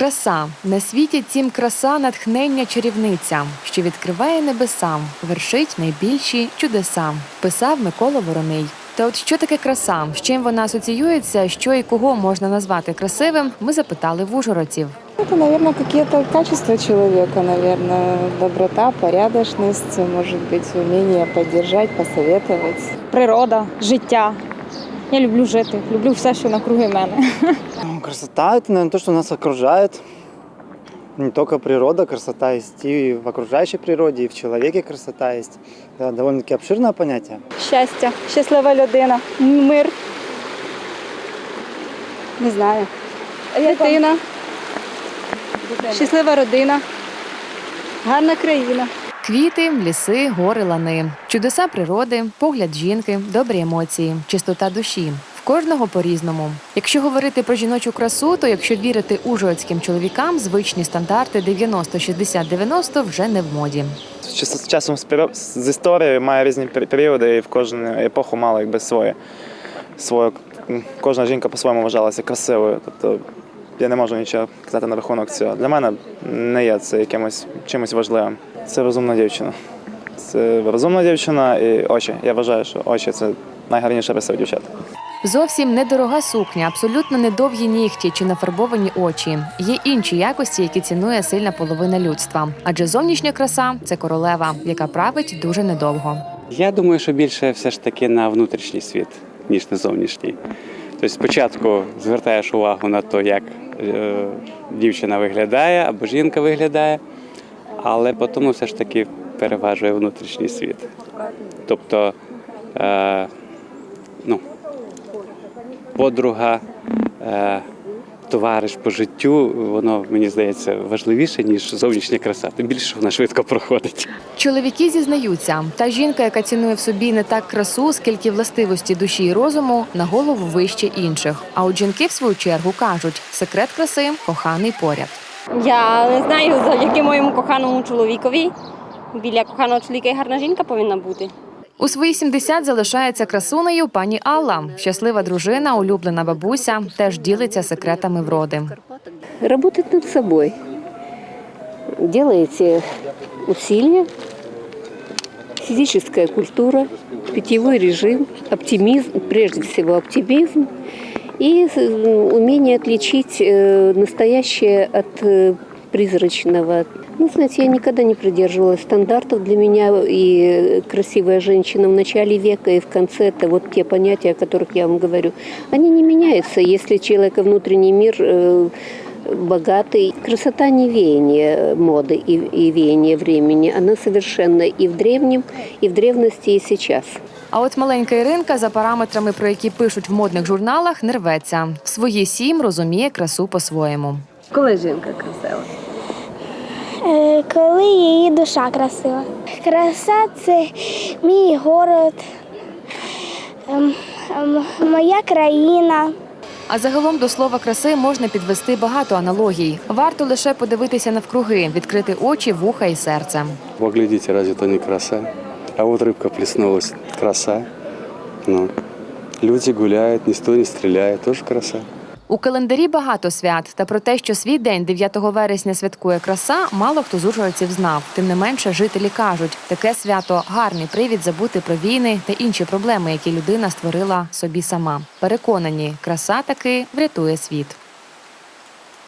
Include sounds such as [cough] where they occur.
Краса на світі цім краса натхнення чарівниця, що відкриває небесам, вершить найбільші чудеса. Писав Микола Вороний. Та от що таке краса? З чим вона асоціюється, що і кого можна назвати красивим? Ми запитали в ужгородців. Это, наверное, какие-то качества человека, наверное, доброта, порядочность, может быть, умение поддержать, посоветовать. природа, життя. Я люблю жити, люблю все, що навкруги мене. [laughs] Ну, Красота – это, наверное, то, что нас окружает. Не только природа, красота есть и в окружающей природе, и в человеке красота есть. Да, довольно-таки обширное понятие. Щастя, щаслива людина, мир. Не знаю. Дитина, щаслива родина, гарна країна. Квіти, ліси, гори, лани, чудеса природи, погляд жінки, добрі емоції, чистота душі. В кожного по-різному. Якщо говорити про жіночу красу, то якщо вірити ужгородським чоловікам, звичні стандарти 90-60-90 вже не в моді. З часом з історією має різні пер- періоди, і в кожну епоху мала якби своє. своє. Кожна жінка по-своєму вважалася красивою. Тобто я не можу нічого казати на рахунок цього. Для мене не є це якимось чимось важливим. Це розумна дівчина. Це розумна дівчина і очі. Я вважаю, що очі це найгарніша риса у дівчат. Зовсім недорога сукня, абсолютно недовгі нігті чи нафарбовані очі. Є інші якості, які цінує сильна половина людства. Адже зовнішня краса це королева, яка править дуже недовго. Я думаю, що більше все ж таки на внутрішній світ, ніж на зовнішній. Тобто спочатку звертаєш увагу на те, як е, дівчина виглядає або жінка виглядає, але потім все ж таки переважує внутрішній світ. Тобто, е, ну, подруга, е, товариш по життю, воно мені здається важливіше, ніж зовнішня краса. Тим більше вона швидко проходить. Чоловіки зізнаються, та жінка, яка цінує в собі не так красу, скільки властивості душі і розуму, на голову вище інших. А от жінки, в свою чергу, кажуть, секрет краси коханий поряд. Я не знаю, завдяки моєму коханому чоловікові. Біля коханого чоловіка і гарна жінка повинна бути. У свої 70 залишається красунею пані Алла. Щаслива дружина, улюблена бабуся, теж ділиться секретами вроди. работать над собой. Делаете усилия, физическая культура, питьевой режим, оптимизм, прежде всего оптимизм и э, умение отличить э, настоящее от э, призрачного. Ну, знаете, я никогда не придерживалась стандартов. Для меня и красивая женщина в начале века, и в конце это вот те понятия, о которых я вам говорю. Они не меняются, если человека внутренний мир э, богатый. Красота не веяние моды и, и веяние времени. Она совершенно и в древнем, и в древности, и сейчас. А от маленька Іринка, за параметрами, про які пишуть в модних журналах, не рветься. В свої сім розуміє красу по-своєму. Коли жінка красива? Е, Коли її душа красива. Краса це мій город, ем, ем, моя країна. А загалом до слова краси можна підвести багато аналогій. Варто лише подивитися навкруги, відкрити очі, вуха і серце. Поглядіть, разве то не краса? А от рибка плеснулась. Краса. Ну, люди гуляють, ніхто не стріляє, теж краса. У календарі багато свят, та про те, що свій день 9 вересня святкує краса, мало хто з ужгородців знав. Тим не менше, жителі кажуть, таке свято гарний привід забути про війни та інші проблеми, які людина створила собі сама. Переконані, краса таки врятує світ.